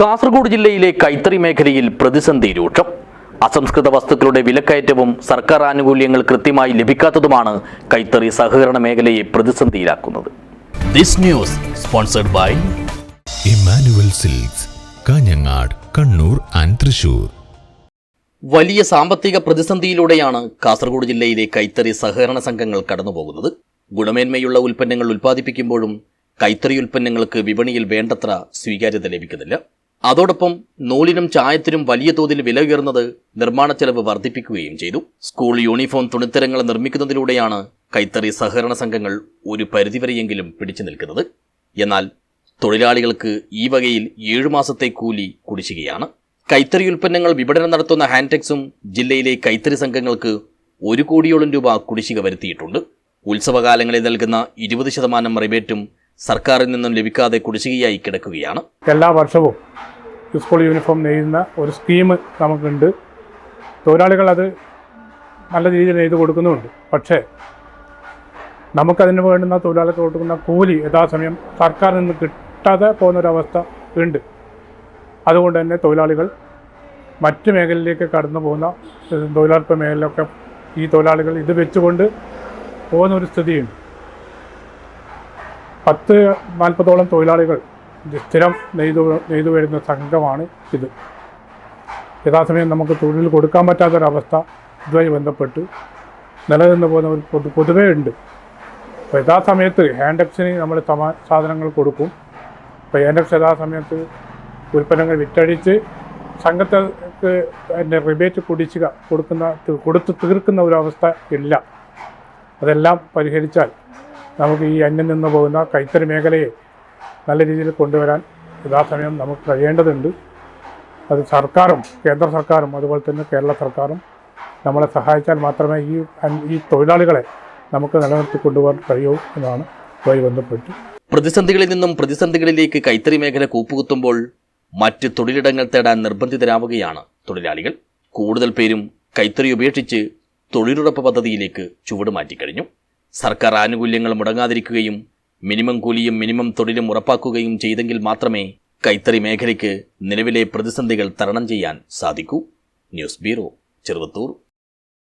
കാസർഗോഡ് ജില്ലയിലെ കൈത്തറി മേഖലയിൽ പ്രതിസന്ധി രൂക്ഷം. അസംസ്കൃത വസ്തുക്കളുടെ വിലക്കയറ്റവും സർക്കാർ ആനുകൂല്യങ്ങൾ കൃത്യമായി ലഭിക്കാത്തതുമാണ് കൈത്തറി സഹകരണ മേഖലയെ പ്രതിസന്ധിയിലാക്കുന്നത്. This news sponsored by Emmanuel Silks Kanhangad Kannur and Thrissur. വലിയ സാമ്പത്തിക പ്രതിസന്ധിയിലൂടെയാണ് കാസർഗോഡ് ജില്ലയിലെ കൈത്തറി സഹകരണ സംഘങ്ങൾ കടന്നുപോകുന്നത്. ഗുണമേന്മയുള്ള ഉൽപ്പന്നങ്ങൾ ഉൽപ്പാദിപ്പിക്കുമ്പോഴും കൈത്തറി ഉൽപ്പന്നങ്ങൾക്ക് വിപണിയിൽ വേണ്ടത്ര സ്വീകാര്യത ലഭിക്കുന്നില്ല. അതോടൊപ്പം നൂലിനും ചായത്തിനും വലിയ തോതിൽ വില ഉയർന്നത് നിർമ്മാണ ചെലവ് വർദ്ധിപ്പിക്കുകയും ചെയ്തു. സ്കൂൾ യൂണിഫോം തുണിത്തരങ്ങൾ നിർമ്മിക്കുന്നതിലൂടെയാണ് കൈത്തറി സഹകരണ സംഘങ്ങൾ ഒരു പരിധിവരെയെങ്കിലും പിടിച്ചു നിൽക്കുന്നത്. എന്നാൽ തൊഴിലാളികൾക്ക് ഈ വകയിൽ ഏഴു മാസത്തെ കൂലി കുടിശ്ശികയാണ്. കൈത്തറി ഉൽപ്പന്നങ്ങൾ വിപണനം നടത്തുന്ന ഹാൻടെക്സും ജില്ലയിലെ കൈത്തറി സംഘങ്ങൾക്ക് ഒരു കോടിയോളം രൂപ കുടിശ്ശിക വരുത്തിയിട്ടുണ്ട്. ഉത്സവകാലങ്ങളിൽ നൽകുന്ന ഇരുപത് ശതമാനം റിബേറ്റും സർക്കാരിൽ നിന്നും ലഭിക്കാതെ കുടിശ്ശികയായി കിടക്കുകയാണ്. എല്ലാ വർഷവും സ്കൂൾ യൂണിഫോം നെയ്യുന്ന ഒരു സ്കീം നമുക്കുണ്ട്. തൊഴിലാളികൾ അത് നല്ല രീതിയിൽ നെയ്ത് കൊടുക്കുന്നുമുണ്ട്. പക്ഷേ നമുക്കതിന് വേണ്ടുന്ന തൊഴിലാളികൾക്ക് കൊടുക്കുന്ന കൂലി യഥാസമയം സർക്കാരിൽ നിന്ന് കിട്ടാതെ പോകുന്നൊരവസ്ഥ ഉണ്ട്. അതുകൊണ്ട് തന്നെ തൊഴിലാളികൾ മറ്റ് മേഖലയിലേക്ക് കടന്നു പോകുന്ന തൊഴിലുറപ്പ് മേഖലയിലൊക്കെ ഈ തൊഴിലാളികൾ ഇത് വെച്ചുകൊണ്ട് പോകുന്ന ഒരു സ്ഥിതിയുണ്ട്. പത്ത് നാൽപ്പതോളം തൊഴിലാളികൾ സ്ഥിരം നെയ്തു നെയ്തു വരുന്ന സംഘമാണ് ഇത്. യഥാസമയം നമുക്ക് തൊഴിൽ കൊടുക്കാൻ പറ്റാത്തൊരവസ്ഥ ഇതുമായി ബന്ധപ്പെട്ട് നിലനിന്ന് പോകുന്ന ഒരു പൊതു പൊതുവേ ഉണ്ട്. അപ്പോൾ യഥാസമയത്ത് ഹാൻഡക്സിന് നമ്മൾ സമാ സാധനങ്ങൾ കൊടുക്കും. അപ്പോൾ ഹാൻഡക്സ് യഥാസമയത്ത് ഉൽപ്പന്നങ്ങൾ വിറ്റഴിച്ച് സംഘത്തെ അതിന്റെ റിബേറ്റ് കുടിശ്ശിക കൊടുക്കുന്ന കൊടുത്ത് തീർക്കുന്ന ഒരവസ്ഥ ഇല്ല. അതെല്ലാം പരിഹരിച്ചാൽ നമുക്ക് ഈ അന്യം നിന്ന് പോകുന്ന കൈത്തറി മേഖലയെ നല്ല രീതിയിൽ കൊണ്ടുവരാൻ യഥാസമയം നമുക്ക് കഴിയേണ്ടതുണ്ട്. അത് സർക്കാരും കേന്ദ്ര സർക്കാരും അതുപോലെ തന്നെ കേരള സർക്കാരും നമ്മളെ സഹായിച്ചാൽ മാത്രമേ ഈ ഈ തൊഴിലാളികളെ നമുക്ക് നിലനിർത്തി കൊണ്ടുപോകാൻ കഴിയൂ എന്നാണ് ഇതുമായി ബന്ധപ്പെട്ട്. പ്രതിസന്ധികളിൽ നിന്നും പ്രതിസന്ധികളിലേക്ക് കൈത്തറി മേഖല കൂപ്പുകുത്തുമ്പോൾ മറ്റ് തൊഴിലിടങ്ങൾ തേടാൻ നിർബന്ധിതരാവുകയാണ് തൊഴിലാളികൾ. കൂടുതൽ പേരും കൈത്തറി ഉപേക്ഷിച്ച് തൊഴിലുറപ്പ് പദ്ധതിയിലേക്ക് ചുവട് മാറ്റിക്കഴിഞ്ഞു. സർക്കാർ ആനുകൂല്യങ്ങൾ മുടങ്ങാതിരിക്കുകയും മിനിമം കൂലിയും മിനിമം തൊഴിലും ഉറപ്പാക്കുകയും ചെയ്തെങ്കിൽ മാത്രമേ കൈത്തറി മേഖലയ്ക്ക് നിലവിലെ പ്രതിസന്ധികൾ തരണം ചെയ്യാൻ സാധിക്കൂ. News bureau Cheruvathur.